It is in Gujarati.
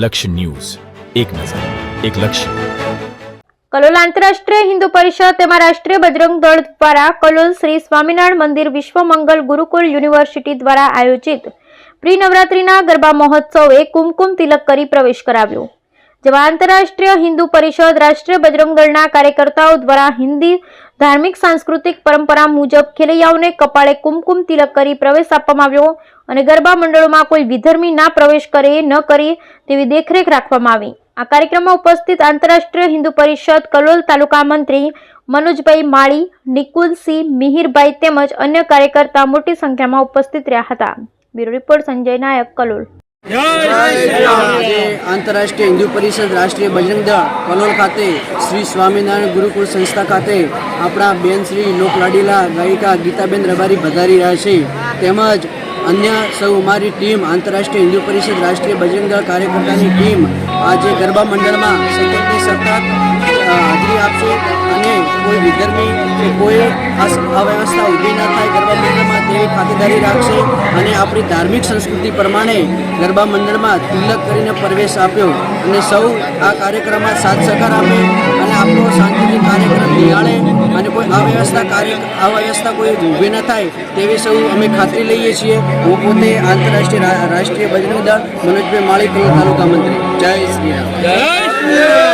લક્ષ્ય ન્યૂઝ. એક નજર, એક લક્ષ્ય. કલોલ આંતરરાષ્ટ્રીય હિન્દુ પરિષદ તેમાં રાષ્ટ્રીય બજરંગ દળ દ્વારા કલોલ શ્રી સ્વામિનારાયણ મંદિર વિશ્વ મંગલ ગુરુકુળ યુનિવર્સિટી દ્વારા આયોજિત પ્રી નવરાત્રીના ગરબા મહોત્સવે કુમકુમ તિલક કરી પ્રવેશ કરાવ્યો. જેમાં આંતરરાષ્ટ્રીય હિન્દુ પરિષદ, રાષ્ટ્રીય બજરંગ દળના કાર્યકર્તાઓ દ્વારા હિન્દી ધાર્મિક સાંસ્કૃતિક પરંપરા મુજબ ખેલૈયાઓને કપાળે કુમકુમ તિલક કરી પ્રવેશ આપવામાં આવ્યો અને ગરબા મંડળોમાં કોઈ વિધર્મી ના પ્રવેશ કરે, ન કરે તેવી દેખરેખ રાખવામાં આવી. આ કાર્યક્રમમાં ઉપસ્થિત આંતરરાષ્ટ્રીય હિન્દુ પરિષદ કલોલ તાલુકા મંત્રી મનોજભાઈ માળી નિકુલસિંહ મિહિરભાઈ તેમજ અન્ય કાર્યકર્તા મોટી સંખ્યામાં ઉપસ્થિત રહ્યા હતા. Bureau report Sanjay Nayak, Kalol. આંતરરાષ્ટ્રીય હિન્દુ પરિષદ રાષ્ટ્રીય બજરંગ દળ કલોલ ખાતે શ્રી સ્વામિનારાયણ ગુરુકુળ સંસ્થા ખાતે આપણા બેન શ્રી લોકલાડીલા ગાયિકા ગીતાબેન રબારી વધારી રહ્યા છે. તેમજ અન્ય સૌ અમારી ટીમ આંતરરાષ્ટ્રીય હિન્દુ પરિષદ રાષ્ટ્રીય બજરંગ દળ કાર્યકર્તાની ટીમ આજે ગરબા મંડળમાં સતતની સતત હાજરી આપશે. અને કોઈ વિધર્મી કે કોઈ અવ્યવસ્થા ઊભી ન થાય ગરબા મંડળમાં ખાતેદારી રાખશે અને આપણી ધાર્મિક સંસ્કૃતિ પ્રમાણે ગરબા મંડળમાં તિલક કરીને પ્રવેશ આપ્યો અને સૌ આ કાર્યક્રમમાં સાથ સહકાર આપે અને આપણો સાંસ્કૃતિક કાર્યક્રમ નિહાળે અને કોઈ અવ્યવસ્થા કાર્ય અવ્યવસ્થા કોઈ ઊભી ન થાય તેવી સૌ અમે ખાતરી લઈએ છીએ. હું પોતે આંતરરાષ્ટ્રીય રાષ્ટ્રીય બજરંગ દળ, મનોજભાઈ માળી તાલુકા મંત્રી. જય શ્રી રામ.